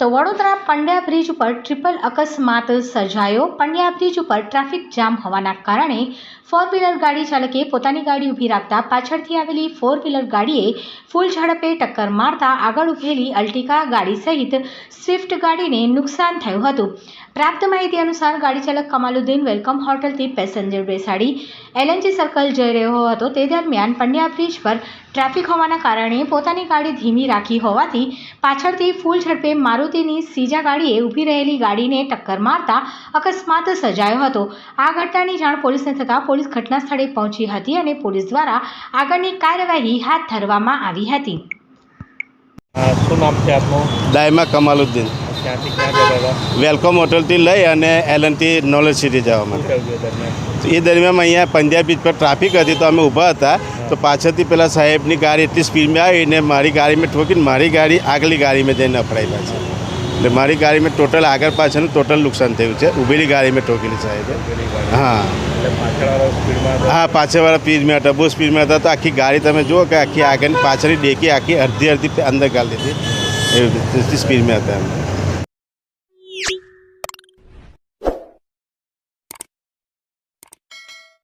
તવાડોદરા Pandya bridge પર triple અકસ્માત સજાયો પંડ્યા ફ્રીજ ઉપર ટ્રાફિક જામ હોવાના કારણે 4 પિલર ગાડી ચાલકે પોતાની ગાડી ઊભી રાખતા પાછળથી આવેલી 4 પિલર ગાડીએ ફૂલ ઝડપે ટકકર મારતા આગળ ઊભેલી અલ્ટિકા ગાડી સહિત સ્વિફ્ટ ગાડીને નુકસાન થયું હતું પ્રાપ્ત માહિતી અનુસાર ગાડી ચાલક કમાલુદીન વેલકમ હોટેલ થી પેસેન્જર રેસાડી એલએનજી સર્કલ જઈ રહ્યો હતો તે દરમિયાન પંડ્યા ફ્રીજ પર ટ્રાફિક હોવાના કારણે પોતાની ગાડી ધીમી રાખી હોવાથી પાછળથી ફૂલ ઝડપે મારુ મારુતિની સીજા ગાડીએ ઊભી રહેલી ગાડીને ટક્કર મારતા અકસ્માત સર્જાયો હતો આ ઘટનાની જાણ પોલીસને થતાં પોલીસ ઘટના સ્થળે પહોંચી હતી અને પોલીસ દ્વારા આગળની કાર્યવાહી હાથ ધરવામાં આવી હતી શું નામ છે આપનું દાયમા કમાલુદ્દીન વેલકમ હોટલથી લઈ અને એલએનટી નોલેજ સિટી જવા માટે એ દરમિયાન અહીંયા પંજાબ બીચ પર ટ્રાફિક હતી તો અમે ઊભા હતા તો પાછળથી પેલા સાહેબની ગાડી એટલી સ્પીડમાં આવી ને મારી ગાડીમાં ઠોકીને મારી ગાડી આગલી ગાડીમાં જઈને અફડાયેલા છે એટલે મારી ગાડીમાં ટોટલ આગળ પાછળ ટોટલ નુકસાન થયું છે ઊભેલી ગાડીમાં ટોકેલી સાહેબ હા હા પાછળવાળા સ્પીડમાં હતા બહુ સ્પીડમાં હતા તો આખી ગાડી તમે જુઓ કે આખી આગળની પાછળની ડેકી આખી અડધી અડધી અંદર ગાલી દીધી એવી સ્પીડમાં હતા એમ